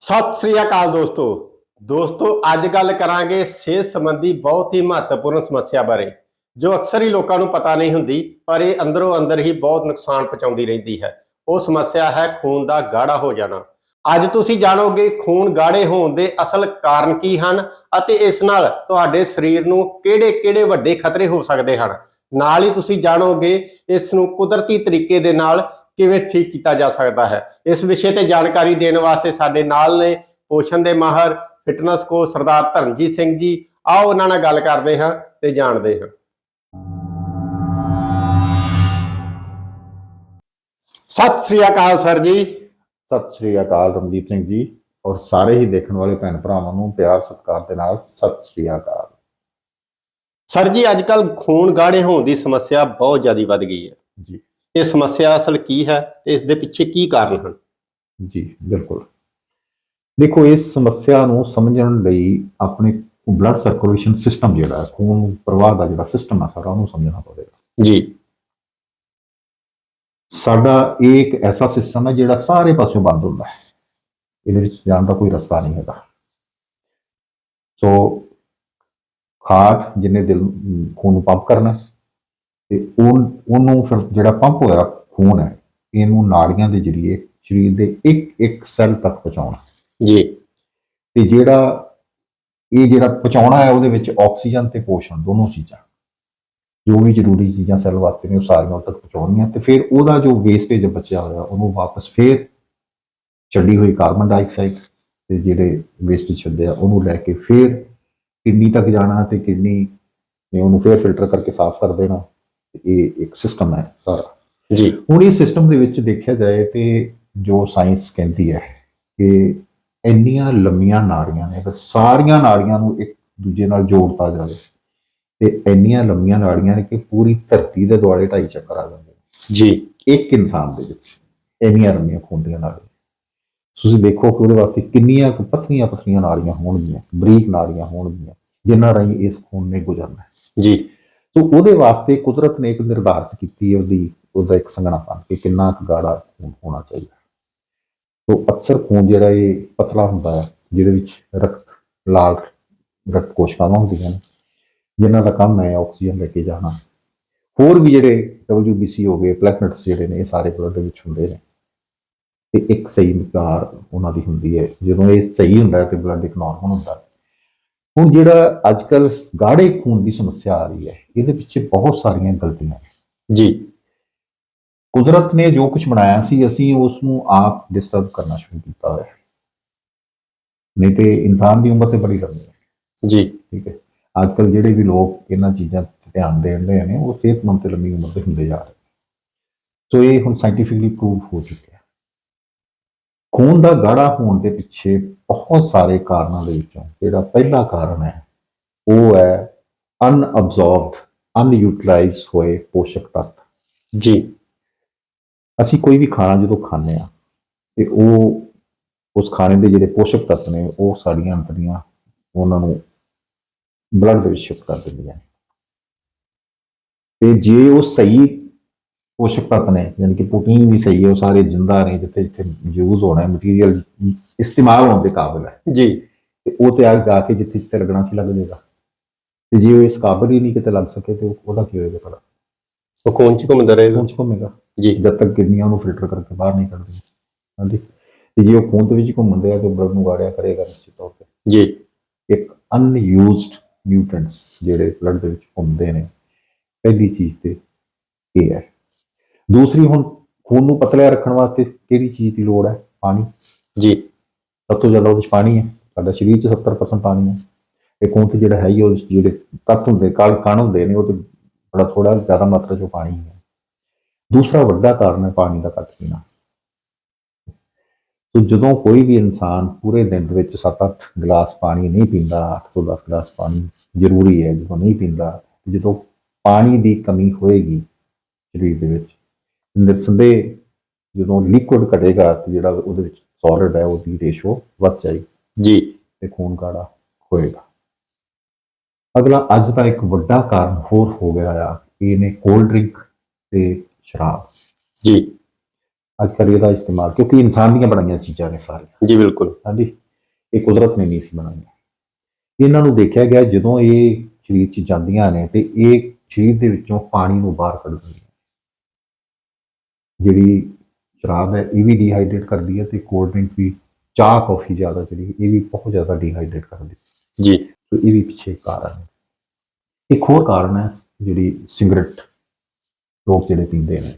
ਸਤਿ ਸ੍ਰੀ ਅਕਾਲ ਦੋਸਤੋ। ਦੋਸਤੋ, ਅੱਜ ਗੱਲ ਕਰਾਂਗੇ ਸਿਹਤ ਸੰਬੰਧੀ ਬਹੁਤ ਹੀ ਮਹੱਤਵਪੂਰਨ ਸਮੱਸਿਆ ਬਾਰੇ, ਜੋ ਅਕਸਰ ਹੀ ਲੋਕਾਂ ਨੂੰ ਪਤਾ ਨਹੀਂ ਹੁੰਦੀ, ਪਰ ਇਹ ਅੰਦਰੋਂ ਅੰਦਰ ਹੀ ਬਹੁਤ ਨੁਕਸਾਨ ਪਹੁੰਚਾਉਂਦੀ ਰਹਿੰਦੀ ਹੈ। ਉਹ ਸਮੱਸਿਆ ਹੈ ਖੂਨ ਦਾ ਗਾੜਾ ਹੋ ਜਾਣਾ। ਅੱਜ ਤੁਸੀਂ ਜਾਣੋਗੇ ਖੂਨ ਗਾੜੇ ਹੋਣ ਦੇ ਅਸਲ ਕਾਰਨ ਕੀ ਹਨ ਅਤੇ ਇਸ ਨਾਲ ਤੁਹਾਡੇ ਸਰੀਰ ਨੂੰ ਕਿਹੜੇ-ਕਿਹੜੇ ਵੱਡੇ ਖਤਰੇ ਹੋ ਸਕਦੇ ਹਨ। ਨਾਲ ਹੀ ਤੁਸੀਂ ਜਾਣੋਗੇ ਇਸ ਨੂੰ ਕੁਦਰਤੀ ਤਰੀਕੇ ਦੇ ਨਾਲ ਕਿਵੇਂ ਠੀਕ ਕੀਤਾ ਜਾ ਸਕਦਾ ਹੈ। ਇਸ ਵਿਸ਼ੇ ਤੇ ਜਾਣਕਾਰੀ ਦੇਣ ਵਾਸਤੇ ਸਾਡੇ ਨਾਲ ਨੇ ਪੋਸ਼ਣ ਦੇ ਮਾਹਰ ਫਿਟਨੈਸ ਕੋਚ ਸਰਦਾਰ ਧਰਮਜੀਤ ਸਿੰਘ ਜੀ। ਆਓ ਉਹਨਾਂ ਨਾਲ ਗੱਲ ਕਰਦੇ ਹਾਂ ਤੇ ਜਾਣਦੇ ਹਾਂ। ਸਤਿ ਸ੍ਰੀ ਅਕਾਲ ਸਰ ਜੀ। ਸਤਿ ਸ਼੍ਰੀ ਅਕਾਲ ਰਮਦੀਪ ਸਿੰਘ ਜੀ ਔਰ ਸਾਰੇ ਹੀ ਦੇਖਣ ਵਾਲੇ ਭੈਣ ਭਰਾਵਾਂ ਨੂੰ ਪਿਆਰ ਸਤਿਕਾਰ ਦੇ ਨਾਲ ਸਤਿ ਸ਼੍ਰੀ ਅਕਾਲ। ਸਰ ਜੀ ਅੱਜ ਕੱਲ ਖੂਨ ਗਾੜੇ ਹੋਣ ਦੀ ਸਮੱਸਿਆ ਬਹੁਤ ਜ਼ਿਆਦਾ ਵੱਧ ਗਈ ਹੈ। ਜੀ। ਇਹ ਸਮੱਸਿਆ ਅਸਲ ਕੀ ਹੈ ਤੇ ਇਸ ਦੇ ਪਿੱਛੇ ਕੀ ਕਾਰਨ ਹਨ? ਜੀ ਬਿਲਕੁਲ। ਦੇਖੋ ਇਸ ਸਮੱਸਿਆ ਨੂੰ ਸਮਝਣ ਲਈ ਆਪਣੇ ਬਲੱਡ ਸਰਕੂਲੇਸ਼ਨ ਸਿਸਟਮ ਜਿਹੜਾ ਖੂਨ ਪ੍ਰਵਾਹ ਦਾ ਜਿਹੜਾ ਸਿਸਟਮ ਹੈ ਸਾਰਾ ਉਹਨੂੰ ਸਮਝਣਾ ਪਵੇਗਾ। ਜੀ। ਸਾਡਾ ਇਹ ਇੱਕ ਐਸਾ ਸਿਸਟਮ ਹੈ ਜਿਹੜਾ ਸਾਰੇ ਪਾਸਿਓਂ ਬੰਦ ਹੁੰਦਾ ਹੈ। ਇਹਦੇ ਵਿੱਚ ਜਾਣ ਦਾ ਕੋਈ ਰਸਤਾ ਨਹੀਂ ਹੈਗਾ। ਸੋ ਖਾਟ ਜਿਹਨੇ ਦਿਲ ਖੂਨ ਨੂੰ ਪੰਪ ਕਰਨਾ ਤੇ ਉਹ ਉਹਨੂੰ ਫਿਰ ਜਿਹੜਾ ਪੰਪ ਹੋਇਆ ਖੂਨ ਹੈ ਇਹਨੂੰ ਨਾੜੀਆਂ ਦੇ ਜ਼ਰੀਏ ਸਰੀਰ ਦੇ ਇੱਕ ਇੱਕ ਸੈੱਲ ਤੱਕ ਪਹੁੰਚਾਉਣਾ। ਜੀ। ਤੇ ਜਿਹੜਾ ਇਹ ਜਿਹੜਾ ਪਹੁੰਚਾਉਣਾ ਹੈ ਉਹਦੇ ਵਿੱਚ ਆਕਸੀਜਨ ਤੇ ਪੋਸ਼ਣ ਦੋਨੋਂ ਚੀਜ਼ਾਂ। ਜੋ ਵੀ ਜ਼ਰੂਰੀ ਚੀਜ਼ਾਂ ਸੈੱਲ ਵਾਸਤੇ ਨੇ ਉਹ ਸਾਰੀਆਂ ਉਹ ਤੱਕ ਪਹੁੰਚਾਉਣੀਆਂ ਤੇ ਫਿਰ ਉਹਦਾ ਜੋ ਵੇਸਟੇਜ ਬਚਿਆ ਹੋਇਆ ਉਹਨੂੰ ਵਾਪਸ ਫਿਰ ਛੱਡੀ ਹੋਈ ਕਾਰਬਨ ਡਾਈਆਕਸਾਈਡ ਤੇ ਜਿਹੜੇ ਵੇਸਟੇਜ ਛੱਡੇ ਆ ਉਹਨੂੰ ਲੈ ਕੇ ਫਿਰ ਕਿਡਨੀ ਤੱਕ ਜਾਣਾ ਤੇ ਕਿਡਨੀ ਨੇ ਉਹਨੂੰ ਫਿਰ ਫਿਲਟਰ ਕਰਕੇ ਸਾਫ਼ ਕਰ ਦੇਣਾ। ਇਹ ਇੱਕ ਸਿਸਟਮ ਹੈ ਸਾਰਾ। ਜੀ। ਹੁਣ ਇਸ ਸਿਸਟਮ ਦੇ ਵਿੱਚ ਦੇਖਿਆ ਜਾਏ ਤੇ ਜੋ ਸਾਇੰਸ ਕਹਿੰਦੀ ਹੈ ਕਿ ਇੰਨੀਆਂ ਲੰਮੀਆਂ ਨਾੜੀਆਂ ਨੇ ਅਗਰ ਸਾਰੀਆਂ ਨਾੜੀਆਂ ਨੂੰ ਇੱਕ ਦੂਜੇ ਨਾਲ ਜੋੜਤਾ ਜਾਵੇ ਤੇ ਇੰਨੀਆਂ ਲੰਮੀਆਂ ਨਾੜੀਆਂ ਨੇ ਕਿ ਪੂਰੀ ਧਰਤੀ ਦੇ ਦੁਆਲੇ ਢਾਈ ਚੱਕਰ ਆ ਜਾਂਦੇ ਜੀ। ਇੱਕ ਇਨਸਾਨ ਦੇ ਵਿੱਚ ਇੰਨੀਆਂ ਲੰਮੀਆਂ ਖੂਨ ਦੀਆਂ ਨਾੜੀਆਂ। ਤੁਸੀਂ ਦੇਖੋ ਕਿ ਉਹਦੇ ਵਾਸਤੇ ਕਿੰਨੀਆਂ ਕੁ ਪਤਲੀਆਂ ਪਤਲੀਆਂ ਨਾੜੀਆਂ ਹੋਣਗੀਆਂ ਬਰੀਕ ਨਾੜੀਆਂ ਹੋਣਗੀਆਂ ਜਿਨ੍ਹਾਂ ਰਾਹੀਂ ਇਸ ਖੂਨ ਨੇ ਗੁਜ਼ਰਨਾ ਹੈ। ਜੀ। ਸੋ ਉਹਦੇ ਵਾਸਤੇ ਕੁਦਰਤ ਨੇ ਇੱਕ ਨਿਰਧਾਰਤ ਕੀਤੀ ਹੈ ਉਹਦੀ, ਉਹਦਾ ਇੱਕ ਸੰਗਣਾਪਨ ਕਿ ਕਿੰਨਾ ਕੁ ਗਾੜਾ ਖੂਨ ਹੋਣਾ ਚਾਹੀਦਾ। ਸੋ ਅਕਸਰ ਖੂਨ ਜਿਹੜਾ ਇਹ ਪਤਲਾ ਹੁੰਦਾ ਹੈ, ਜਿਹਦੇ ਵਿੱਚ ਰਕਤ, ਲਾਲ ਰਕਤ ਕੋਸ਼ਿਕਾਵਾਂ ਹੁੰਦੀਆਂ ਨੇ, ਜਿਨ੍ਹਾਂ ਦਾ ਕੰਮ ਹੈ ਆਕਸੀਜਨ ਲੈ ਕੇ ਜਾਣਾ। ਹੋਰ ਵੀ ਜਿਹੜੇ WBC ਹੋ ਗਏ ਪਲੈਟਨਟਸ ਜਿਹੜੇ ਨੇ, ਇਹ ਸਾਰੇ ਬਲੱਡ ਦੇ ਵਿੱਚ ਹੁੰਦੇ ਨੇ। ਤੇ ਇੱਕ ਸਹੀ ਮਿਕਦਾਰ ਉਹਨਾਂ ਦੀ ਹੁੰਦੀ ਹੈ। ਜਦੋਂ ਇਹ ਸਹੀ ਹੁੰਦਾ ਹੈ ਤੇ ਬਲੱਡ ਇੱਕ ਨਾਰਮਲ ਹੁੰਦਾ ਹੁਣ ਜਿਹੜਾ ਅੱਜ ਕੱਲ ਗਾੜੇ ਖੂਨ ਦੀ ਸਮੱਸਿਆ ਆ ਰਹੀ ਹੈ ਇਹਦੇ ਪਿੱਛੇ ਬਹੁਤ ਸਾਰੀਆਂ ਗਲਤੀਆਂ ਨੇ। ਜੀ। ਕੁਦਰਤ ਨੇ ਜੋ ਕੁਝ ਬਣਾਇਆ ਸੀ ਅਸੀਂ ਉਸ ਨੂੰ ਆਪ ਡਿਸਟਰਬ ਕਰਨਾ ਸ਼ੁਰੂ ਕੀਤਾ ਹੈ। ਨਹੀਂ ਤੇ ਇਨਸਾਨ ਦੀ ਉਮਰ ਤੇ ਬੜੀ ਲੰਮੀ ਹੈ। ਜੀ। ਠੀਕ ਹੈ। ਅੱਜ ਕੱਲ ਜਿਹੜੇ ਵੀ ਲੋਕ ਇਹਨਾਂ ਚੀਜ਼ਾਂ ਤੇ ਧਿਆਨ ਦੇਣ ਰਹੇ ਨੇ ਉਹ ਸਿਹਤਮੰਦ ਤੇ ਲੰਮੀ ਉਮਰ ਦੇ ਹੁੰਦੇ ਜਾ ਰਹੇ ਸੋ ਇਹ ਹੁਣ ਸਾਇੰਟੀਫਿਕਲੀ ਪ੍ਰੂਵ ਹੋ ਚੁੱਕਿਆ ਖੂਨ ਦਾ ਗਾੜਾ ਹੋਣ ਦੇ ਪਿੱਛੇ ਬਹੁਤ ਸਾਰੇ ਕਾਰਨਾਂ ਦੇ ਵਿੱਚੋਂ ਜਿਹੜਾ ਪਹਿਲਾ ਕਾਰਨ ਹੈ ਉਹ ਹੈ ਅਨਅਬਜ਼ੌਰਬਡ ਅਨਯੂਟਿਲਾਈਜ਼ ਹੋਏ ਪੋਸ਼ਕ ਤੱਤ। ਜੀ। ਅਸੀਂ ਕੋਈ ਵੀ ਖਾਣਾ ਜਦੋਂ ਖਾਂਦੇ ਆ ਤੇ ਉਹ ਉਸ ਖਾਣੇ ਦੇ ਜਿਹੜੇ ਪੋਸ਼ਕ ਤੱਤ ਨੇ ਉਹ ਸਾਡੀਆਂ ਅੰਤੜੀਆਂ ਉਹਨਾਂ ਨੂੰ ਬਲੱਡ ਦੇ ਵਿੱਚ ਸ਼ਿਫਟ ਕਰ ਦਿੰਦੀਆਂ ਤੇ ਜੇ ਉਹ ਸਹੀ ਪੋਸ਼ਕ ਤੱਤ ਨੇ ਯਾਨੀ ਕਿ ਪ੍ਰੋਟੀਨ ਵੀ ਸਹੀ ਹੈ ਉਹ ਸਾਰੇ ਜਿੰਦਾ ਨੇ ਜਿੱਥੇ ਜਿੱਥੇ ਯੂਜ਼ ਹੋਣਾ ਹੈ ਮਟੀਰੀਅਲ ਇਸਤੇਮਾਲ ਹੋਣ ਦੇ ਕਾਬਿਲ ਹੈ। ਜੀ। ਤੇ ਉਹ ਤੇ ਆ ਜਾ ਕੇ ਜਿੱਥੇ ਜਿੱਥੇ ਲੱਗਣਾ ਸੀ ਲੱਗ ਜਾਏਗਾ ਤੇ ਜੇ ਉਹ ਇਸ ਕਾਬਿਲ ਹੀ ਨਹੀਂ ਕਿਤੇ ਲੱਗ ਸਕੇ ਤੇ ਉਹ- ਉਹਦਾ ਕੀ ਹੋਏਗਾ ਭਲਾ? ਉਹ ਖੂਨ ਚ ਘੁੰਮਦਾ ਰਹੇਗਾ। ਖੂਨ ਚ ਘੁੰਮੇਗਾ। ਜੀ। ਜਦ ਤੱਕ ਕਿਡਨੀਆਂ ਨੂੰ ਫਿਲਟਰ ਕਰਕੇ ਬਾਹਰ ਨਹੀਂ ਕੱਢਦੀਆਂ ਹਾਂਜੀ। ਤੇ ਜੇ ਉਹ ਖੂਨ ਦੇ ਵਿੱਚ ਘੁੰਮਦੇ ਆ ਤੇ ਬਲੱਡ ਨੂੰ ਗਾੜਿਆ ਕਰੇਗਾ ਨਿਸ਼ਚਿਤ ਤੌਰ ਤੇ। ਜੀ। ਇੱਕ ਅਨਯੂਜ਼ਡ ਨਿਊਟ੍ਰੀਐਂਟਸ ਜਿਹੜੇ ਬਲੱਡ ਦੇ ਵਿੱਚ ਘੁੰਮਦੇ ਨੇ। ਪਹਿਲੀ ਚੀਜ਼ ਤੇ ਇਹ ਹੈ। ਦੂਸਰੀ ਹੁਣ ਖੂਨ ਨੂੰ ਪਤਲਾ ਰੱਖਣ ਵਾਸਤੇ ਕਿਹੜੀ ਚੀਜ਼ ਦੀ ਲੋੜ ਹੈ? ਪਾਣੀ। ਜੀ। ਸਭ ਤੋਂ ਜ਼ਿਆਦਾ ਉਹਦੇ ਵਿੱਚ ਪਾਣੀ ਹੈ। ਸਾਡਾ ਸਰੀਰ 'ਚ 70% ਪਾਣੀ ਹੈ। ਤੇ ਖੂਨ 'ਚ ਜਿਹੜਾ ਹੈ ਹੀ ਉਹ ਜਿਹੜੇ ਤੱਤ ਹੁੰਦੇ ਕਾਲ ਕਣ ਹੁੰਦੇ ਨੇ ਉਹ ਤੇ ਬੜਾ ਥੋੜਾ ਜ਼ਿਆਦਾ ਮਾਤਰਾ 'ਚ ਪਾਣੀ ਹੈ ਦੂਸਰਾ ਵੱਡਾ ਕਾਰਨ ਹੈ ਪਾਣੀ ਦਾ ਘੱਟ ਪੀਣਾ। ਸੋ ਜਦੋਂ ਕੋਈ ਵੀ ਇਨਸਾਨ ਪੂਰੇ ਦਿਨ ਦੇ ਵਿੱਚ 7-8 ਗਲਾਸ ਪਾਣੀ ਨਹੀਂ ਪੀਂਦਾ 8 ਤੋਂ 10 ਗਲਾਸ ਪਾਣੀ ਜ਼ਰੂਰੀ ਹੈ ਜਦੋਂ ਨਹੀਂ ਪੀਂਦਾ ਜਦੋਂ ਪਾਣੀ ਦੀ ਕਮੀ ਹੋਏਗੀ ਸਰੀਰ ਦੇ ਵਿੱਚ ਨਿਰਸੰਦੇਹ ਜਦੋਂ ਲਿਕੁਇਡ ਘਟੇਗਾ ਤੇ ਜਿਹੜਾ ਉਹਦੇ ਵਿੱਚ ਸੋਲਿਡ ਹੈ ਉਹਦੀ ਰੇਸ਼ੋ ਵੱਧ ਜਾਏਗੀ ਜੀ। ਤੇ ਖੂਨ ਗਾੜਾ ਹੋਏਗਾ। ਅਗਲਾ ਅੱਜ ਦਾ ਇੱਕ ਵੱਡਾ ਕਾਰਨ ਹੋਰ ਹੋ ਗਿਆ ਆ ਇਹ ਨੇ ਕੋਲਡ ਡਰਿੰਕ ਤੇ ਸ਼ਰਾਬ। ਜੀ। ਅੱਜ ਕੱਲ੍ਹ ਇਹਦਾ ਇਸਤੇਮਾਲ ਕਿਉਂਕਿ ਇਨਸਾਨ ਦੀਆਂ ਬਣਾਈਆਂ ਚੀਜ਼ਾਂ ਨੇ ਸਾਰੀਆਂ। ਜੀ ਬਿਲਕੁਲ। ਹਾਂਜੀ। ਇਹ ਕੁਦਰਤ ਨੇ ਨਹੀਂ ਸੀ ਬਣਾਈਆਂ। ਇਹਨਾਂ ਨੂੰ ਦੇਖਿਆ ਗਿਆ ਜਦੋਂ ਇਹ ਸਰੀਰ 'ਚ ਜਾਂਦੀਆਂ ਨੇ ਤੇ ਇਹ ਸਰੀਰ ਦੇ ਵਿੱਚੋਂ ਪਾਣੀ ਨੂੰ ਬਾਹਰ ਕੱਢ ਦਿੰਦੀਆਂ ਜਿਹੜੀ ਸ਼ਰਾਬ ਹੈ ਇਹ ਵੀ ਡੀਹਾਈਡਰੇਟ ਕਰਦੀ ਹੈ ਤੇ ਕੋਲਡ ਡਰਿੰਕ ਵੀ ਚਾਹ ਕਾਫੀ ਜ਼ਿਆਦਾ ਜਿਹੜੀ ਇਹ ਵੀ ਬਹੁਤ ਜ਼ਿਆਦਾ ਡੀਹਾਈਡਰੇਟ ਕਰਦੀ ਹੈ। ਜੀ। ਤੇ ਇਹ ਵੀ ਪਿੱਛੇ ਕਾਰਨ ਹੈ। ਇੱਕ ਹੋਰ ਕਾਰਨ ਹੈ ਜਿਹੜੀ ਸਿਗਰਟ ਲੋਕ ਜਿਹੜੇ ਪੀਂਦੇ ਨੇ।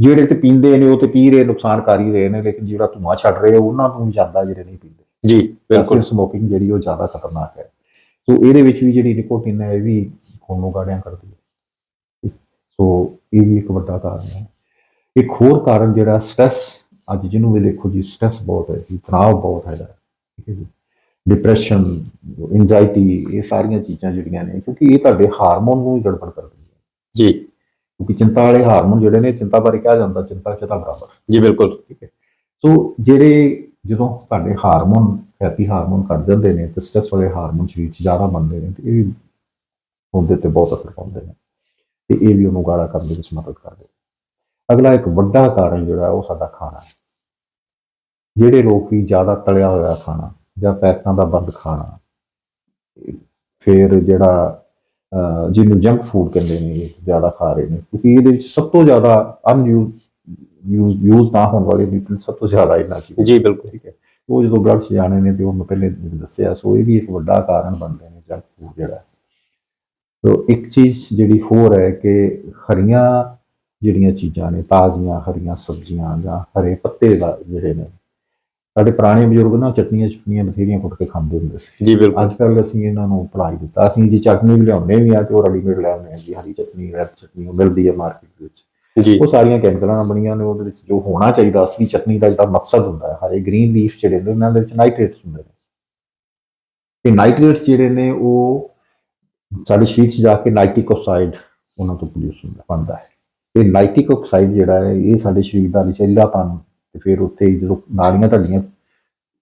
ਜਿਹੜੇ ਤੇ ਪੀਂਦੇ ਨੇ ਉਹ ਤੇ ਪੀ ਰਹੇ ਨੁਕਸਾਨ ਕਰ ਹੀ ਰਹੇ ਨੇ ਲੇਕਿਨ ਜਿਹੜਾ ਧੂੰਆਂ ਛੱਡ ਰਹੇ ਉਹਨਾਂ ਨੂੰ ਜ਼ਿਆਦਾ ਜਿਹੜੇ ਨਹੀਂ ਪੀਂਦੇ। ਜੀ ਬਿਲਕੁਲ। ਬਿਲਕੁਲ ਸਮੋਕਿੰਗ ਜਿਹੜੀ ਉਹ ਜ਼ਿਆਦਾ ਖਤਰਨਾਕ ਹੈ। ਸੋ ਇਹਦੇ ਵਿੱਚ ਵੀ ਜਿਹੜੀ ਨਿਕੋਟਿਨ ਹੈ ਇਹ ਵੀ ਖੂਨ ਨੂੰ ਗਾੜਿਆਂ ਕਰਦੀ ਹੈ। ਸੋ ਇਹ ਵੀ ਇੱਕ ਵੱਡਾ ਕਾਰਨ ਹੈ। ਇੱਕ ਹੋਰ ਕਾਰਨ ਜਿਹੜਾ ਸਟ੍ਰੈਸ ਅੱਜ ਜਿਹਨੂੰ ਵੀ ਦੇਖੋ ਜੀ ਸਟ੍ਰੈਸ ਬਹੁਤ ਹੈ ਜੀ ਤਣਾਅ ਬਹੁਤ ਹੈਗਾ ਠੀਕ ਹੈ ਜੀ। ਡਿਪਰੈਸ਼ਨ ਐਂਜ਼ਾਈਟੀ ਇਹ ਸਾਰੀਆਂ ਚੀਜ਼ਾਂ ਜਿਹੜੀਆਂ ਨੇ ਕਿਉਂਕਿ ਇਹ ਤੁਹਾਡੇ ਹਾਰਮੋਨ ਨੂੰ ਹੀ ਗੜਬੜ ਕਰਦੀ ਹੈ। ਜੀ। ਕਿਉਂਕਿ ਚਿੰਤਾ ਵਾਲੇ ਹਾਰਮੋਨ ਜਿਹੜੇ ਨੇ ਚਿੰਤਾ ਬਾਰੇ ਕਿਹਾ ਜਾਂਦਾ ਚਿੰਤਾ ਚਿੰਤਾ ਬਰਾਬਰ। ਜੀ ਬਿਲਕੁਲ। ਠੀਕ ਹੈ। ਸੋ ਜਿਹੜੇ ਜਦੋਂ ਤੁਹਾਡੇ ਹਾਰਮੋਨ ਹੈਪੀ ਹਾਰਮੋਨ ਘਟ ਜਾਂਦੇ ਨੇ ਤੇ ਸਟ੍ਰੈਸ ਵਾਲੇ ਹਾਰਮੋਨ ਸਰੀਰ 'ਚ ਜ਼ਿਆਦਾ ਬਣਦੇ ਨੇ ਤੇ ਇਹ ਉਹਦੇ ਤੇ ਬਹੁਤ ਅਸਰ ਪਾਉਂਦੇ ਨੇ। ਤੇ ਇਹ ਵੀ ਉਹਨੂੰ ਗਾੜਾ ਕਰਨ ਦੇ ਵਿੱਚ ਮਦਦ ਕਰਦੇ ਅਗਲਾ ਇੱਕ ਵੱਡਾ ਕਾਰਨ ਜਿਹੜਾ ਉਹ ਸਾਡਾ ਖਾਣਾ ਹੈ। ਜਿਹੜੇ ਲੋਕ ਵੀ ਜ਼ਿਆਦਾ ਤਲਿਆ ਹੋਇਆ ਖਾਣਾ ਜਾਂ ਪੈਕਾਂ ਦਾ ਬੰਦ ਖਾਣਾ ਫਿਰ ਜਿਹੜਾ ਜਿਹਨੂੰ ਜੰਕ ਫੂਡ ਕਹਿੰਦੇ ਨੇ ਜ਼ਿਆਦਾ ਖਾ ਰਹੇ ਨੇ ਕਿਉਂਕਿ ਇਹਦੇ ਵਿੱਚ ਸਭ ਤੋਂ ਜ਼ਿਆਦਾ ਅਨਯੂਜ਼ ਯੂਜ਼ ਯੂਜ਼ ਨਾ ਹੋਣ ਵਾਲੇ ਨਿਊਟ੍ਰੀਨ ਸਭ ਤੋਂ ਜ਼ਿਆਦਾ ਇਹਨਾਂ ਚ ਜੀ ਬਿਲਕੁਲ। ਠੀਕ ਹੈ। ਉਹ ਜਦੋਂ ਬਲੱਡ ਚ ਜਾਣੇ ਨੇ ਤੇ ਉਹ ਮੈਂ ਪਹਿਲੇ ਦੱਸਿਆ ਸੋ ਇਹ ਵੀ ਇੱਕ ਵੱਡਾ ਕਾਰਨ ਬਣਦੇ ਨੇ ਜੰਕ ਫੂਡ ਜਿਹੜਾ। ਸੋ ਇੱਕ ਚੀਜ਼ ਜਿਹੜੀ ਹੋਰ ਹੈ ਕਿ ਹਰੀਆਂ ਜਿਹੜੀਆਂ ਚੀਜ਼ਾਂ ਨੇ ਤਾਜ਼ੀਆਂ ਹਰੀਆਂ ਸਬਜ਼ੀਆਂ ਜਾਂ ਹਰੇ ਪੱਤੇ ਦਾ ਜਿਹੜੇ ਨੇ। ਸਾਡੇ ਪੁਰਾਣੇ ਬਜ਼ੁਰਗ ਨਾ ਚਟਨੀਆਂ ਚਟਨੀਆਂ ਬਥੇਰੀਆਂ ਕੁੱਟ ਕੇ ਖਾਂਦੇ ਹੁੰਦੇ ਸੀ। ਜੀ ਬਿਲਕੁਲ। ਅੱਜ ਕੱਲ੍ਹ ਅਸੀਂ ਇਹਨਾਂ ਨੂੰ ਭੁਲਾ ਹੀ ਦਿੱਤਾ। ਅਸੀਂ ਜੀ ਚਟਨੀ ਵੀ ਲਿਆਉਂਦੇ ਵੀ ਆ ਤੇ ਉਹ ਰੈਡੀਮੇਡ ਲੈ ਆਉਂਦੇ ਆ ਜੀ ਹਰੀ ਚਟਨੀ ਰੈਡ ਚਟਨੀ ਉਹ ਮਿਲਦੀ ਹੈ ਮਾਰਕੀਟ ਵਿੱਚ। ਜੀ। ਉਹ ਸਾਰੀਆਂ ਕੈਮੀਕਲਾਂ ਨਾਲ ਬਣੀਆਂ ਨੇ ਉਹਦੇ ਵਿੱਚ ਜੋ ਹੋਣਾ ਚਾਹੀਦਾ ਅਸਲੀ ਚਟਨੀ ਦਾ ਜਿਹੜਾ ਮਕਸਦ ਹੁੰਦਾ ਹੈ ਹਰੇ ਗ੍ਰੀਨ ਲੀਫ ਜਿਹੜੇ ਨੇ ਉਹਨਾਂ ਦੇ ਵਿੱਚ ਨਾਈਟ੍ਰੇਟਸ ਹੁੰਦੇ ਨੇ। ਤੇ ਨਾਈਟ੍ਰੇਟਸ ਜਿਹੜੇ ਨੇ ਉਹ ਸਾਡੇ ਸਰੀਰ 'ਚ ਜਾ ਕੇ ਨਾਈਟ੍ਰਿਕ ਆਕਸਾਈਡ ਉਹਨਾਂ ਤੋਂ ਪ੍ਰੋਡਿਊਸ ਹੁੰਦਾ ਬਣਦਾ ਹੈ। ਇਹ ਨਾਈਟ੍ਰਿਕ ਆਕਸਾਈਡ ਜਿਹੜਾ ਹੈ ਇਹ ਸਾਡੇ ਸਰੀਰ ਦਾ ਲਚੀਲਾਪਨ ਤੇ ਫਿਰ ਉੱਥੇ ਜਦੋਂ ਨਾੜੀਆਂ ਤੁਹਾਡੀਆਂ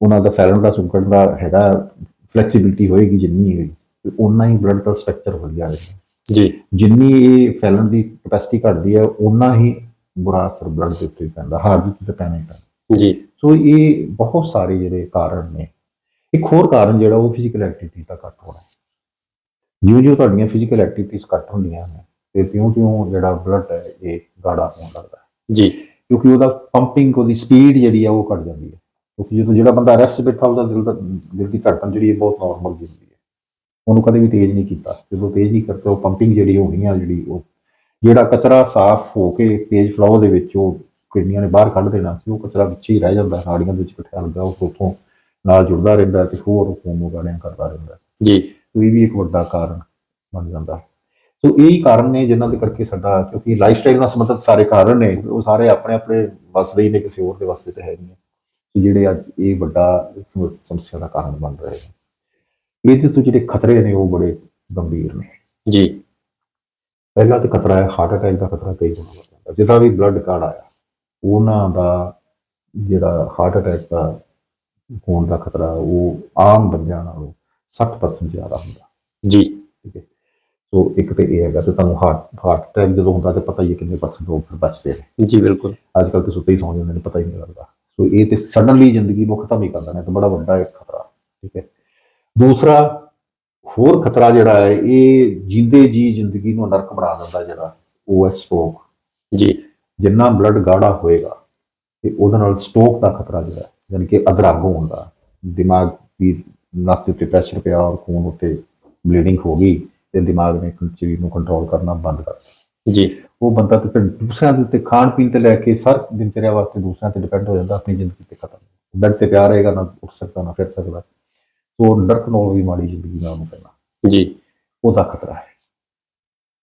ਉਹਨਾਂ ਦਾ ਫੈਲਣ ਦਾ ਸੁੰਕਣ ਦਾ ਹੈਗਾ ਫਲੈਕਸੀਬਿਲਿਟੀ ਹੋਏਗੀ ਜਿੰਨੀ ਤੇ ਉਨਾ ਹੀ ਬਲੱਡ ਦਾ ਸਟਰਕਚਰ ਵਧੀਆ ਰਹੇਗਾ। ਜੀ। ਜਿੰਨੀ ਇਹ ਫੈਲਣ ਦੀ ਕਪੈਸਿਟੀ ਘਟਦੀ ਹੈ ਉਨਾ ਹੀ ਬੁਰਾ ਅਸਰ ਬਲੱਡ ਦੇ ਉੱਤੇ ਪੈਂਦਾ ਹਾਰਟ ਦੇ ਉੱਤੇ ਪੈਣਾ ਹੀ ਜੀ। ਸੋ ਇਹ ਬਹੁਤ ਸਾਰੇ ਜਿਹੜੇ ਕਾਰਨ ਨੇ। ਇੱਕ ਹੋਰ ਕਾਰਨ ਜਿਹੜਾ ਉਹ ਫਿਜ਼ੀਕਲ ਐਕਟੀਵਿਟੀ ਦਾ ਘੱਟ ਹੋਣਾ ਜਿਉਂ ਜਿਉਂ ਤੁਹਾਡੀਆਂ ਫਿਜ਼ੀਕਲ ਐਕਟੀਵਿਟੀਜ਼ ਘੱਟ ਹੁੰਦੀਆਂ ਨੇ ਤੇ ਤਿਉਂ ਤਿਉਂ ਜਿਹੜਾ ਬਲੱਡ ਹੈ ਇਹ ਗਾੜਾ ਹੋਣ ਲੱਗਦਾ ਹੈ। ਜੀ। ਕਿਉਂਕਿ ਉਹਦਾ ਪੰਪਿੰਗ ਉਹਦੀ ਸਪੀਡ ਜਿਹੜੀ ਆ ਉਹ ਘਟ ਜਾਂਦੀ ਹੈ। ਕਿਉਂਕਿ ਜਦੋਂ ਜਿਹੜਾ ਬੰਦਾ ਰੈਸਟ ਬੈਠਾ ਉਹਦਾ ਦਿਲ ਦਾ ਦਿਲ ਦੀ ਧੜਕਨ ਜਿਹੜੀ ਹੈ ਬਹੁਤ ਨਾਰਮਲ ਹੁੰਦੀ ਹੈ। ਉਹਨੂੰ ਕਦੇ ਵੀ ਤੇਜ਼ ਨਹੀਂ ਕੀਤਾ। ਜਦੋਂ ਤੇਜ਼ ਨਹੀਂ ਕਰਤੇ ਉਹ ਪੰਪਿੰਗ ਜਿਹੜੀ ਹੋਣੀ ਆ ਜਿਹੜੀ ਉਹ ਜਿਹੜਾ ਕਚਰਾ ਸਾਫ਼ ਹੋ ਕੇ ਤੇਜ਼ ਫਲੋ ਦੇ ਵਿੱਚ ਉਹ ਕਿਡਨੀਆਂ ਨੇ ਬਾਹਰ ਕੱਢ ਦੇਣਾ ਸੀ ਉਹ ਕਚਰਾ ਵਿੱਚ ਹੀ ਰਹਿ ਜਾਂਦਾ ਨਾੜੀਆਂ ਦੇ ਵਿੱਚ ਇਕੱਠਾ ਹੁੰਦਾ ਉਹ ਉੱਥੋਂ ਨਾਲ ਜੁੜਦਾ ਰਹਿੰਦਾ ਤੇ ਹੋਰ ਉਹ ਖੂਨ ਨੂੰ ਗਾੜਿਆਂ ਕਰਦਾ ਰਹਿੰਦਾ। ਜੀ। ਇਹ ਵੀ ਇੱਕ ਵੱਡਾ ਕਾਰਨ ਬਣ ਜਾਂਦਾ ਹੈ। ਸੋ ਇਹ ਕਾਰਨ ਨੇ ਜਿਨ੍ਹਾਂ ਦੇ ਕਰਕੇ ਸਾਡਾ ਕਿਉਂਕਿ ਲਾਈਫ ਸਟਾਈਲ ਨਾਲ ਸੰਬੰਧਿਤ ਸਾਰੇ ਕਾਰਨ ਨੇ ਉਹ ਸਾਰੇ ਆਪਣੇ ਆਪਣੇ ਵਸਦੇ ਹੀ ਨੇ ਕਿਸੇ ਹੋਰ ਦੇ ਵਸਦੇ ਤੇ ਹੈ ਨਹੀਂ। ਸੋ ਜਿਹੜੇ ਅੱਜ ਇਹ ਵੱਡਾ ਸਮ- ਸਮੱਸਿਆ ਦਾ ਕਾਰਨ ਬਣ ਰਹੇ ਨੇ। ਇਹਦੇ ਤੋਂ ਜਿਹੜੇ ਖਤਰੇ ਨੇ ਉਹ ਬੜੇ ਗੰਭੀਰ ਨੇ। ਜੀ। ਪਹਿਲਾ ਤੇ ਖਤਰਾ ਹੈ ਹਾਰਟ ਅਟੈਕ ਦਾ ਖਤਰਾ ਕਈ ਗੁਣਾ ਵੱਧ ਜਾਂਦਾ। ਜਿਹਦਾ ਵੀ ਬਲੱਡ ਕਾਰਡ ਆਇਆ ਉਹਨਾਂ ਦਾ ਜਿਹੜਾ ਹਾਰਟ ਅਟੈਕ ਦਾ ਹੋਣ ਦਾ ਖਤਰਾ ਉਹ ਆਮ ਬੰਦਿਆਂ ਨਾਲੋਂ 60% ਜ਼ਿਆਦਾ ਹੁੰਦਾ। ਜੀ। ਠੀਕ ਹੈ। ਸੋ ਇੱਕ ਤੇ ਇਹ ਹੈਗਾ ਤੇ ਤੁਹਾਨੂੰ ਹਾਰਟ ਹਾਰਟ ਅਟੈਕ ਜਦੋਂ ਹੁੰਦਾ ਤੇ ਪਤਾ ਹੀ ਹੈ ਕਿੰਨੇ ਪਰਸੈਂਟ ਲੋਕ ਫਿਰ ਬਚਦੇ ਨੇ। ਜੀ ਬਿਲਕੁਲ। ਅੱਜ ਕੱਲ੍ਹ ਤੇ ਸੁੱਤੇ ਹੀ ਸੌਂ ਜਾਂਦੇ ਨੇ ਪਤਾ ਹੀ ਨਹੀਂ ਲੱਗਦਾ। ਸੋ ਇਹ ਤੇ ਸਡਨਲੀ ਜ਼ਿੰਦਗੀ ਨੂੰ ਖਤਮ ਹੀ ਕਰ ਦੇਣਾ ਤੇ ਬੜਾ ਵੱਡਾ ਇੱਕ ਖਤਰਾ ਠੀਕ ਹੈ। ਦੂਸਰਾ ਹੋਰ ਖਤਰਾ ਜਿਹੜਾ ਹੈ ਇਹ ਜਿੰਦੇ ਜੀ ਜ਼ਿੰਦਗੀ ਨੂੰ ਨਰਕ ਬਣਾ ਦਿੰਦਾ ਜਿਹੜਾ ਉਹ ਹੈ ਸਟ੍ਰੋਕ ਜੀ। ਜਿੰਨਾ ਬਲੱਡ ਗਾੜਾ ਹੋਏਗਾ ਤੇ ਉਹਦੇ ਨਾਲ ਸਟ੍ਰੋਕ ਦਾ ਖਤਰਾ ਜਿਹੜਾ ਯਾਨੀ ਕਿ ਅਧਰੰਗ ਹੋਣ ਦਾ। ਦਿਮਾਗ ਦੀ ਨਸ ਉੱਤੇ ਪ੍ਰੈਸ਼ਰ ਪਿਆ ਔਰ ਖੂਨ ਉੱਤੇ ਬਲੀਡਿੰਗ ਹੋ ਗਈ ਤੇ ਦਿਮਾਗ ਨੇ ਸਰੀਰ ਨੂੰ ਕੰਟਰੋਲ ਕਰਨਾ ਬੰਦ ਕਰ। ਦਿੱਤਾ ਜੀ। ਉਹ ਬੰਦਾ ਤੇ ਫਿਰ ਦੂਸਰਿਆਂ ਦੇ ਉੱਤੇ ਖਾਣ ਪੀਣ ਤੇ ਲੈ ਕੇ ਸਰ ਦਿਨਚਰਿਆ ਵਾਸਤੇ ਦੂਸਰਿਆਂ ਤੇ ਡਿਪੈਂਡ ਹੋ ਜਾਂਦਾ ਆਪਣੀ ਜ਼ਿੰਦਗੀ ਤੇ ਖਤਮ। ਬੈੱਡ ਤੇ ਪਿਆ ਰਹੇਗਾ ਨਾ ਉੱਠ ਸਕਦਾ ਨਾ ਫਿਰ ਸਕਦਾ। ਸੋ ਨਰਕ ਨਾਲ ਵੀ ਮਾੜੀ ਜ਼ਿੰਦਗੀ ਨਾਲ ਉਹਨੂੰ ਪੈਣਾ ਜੀ। ਉਹਦਾ ਖਤਰਾ ਹੈ।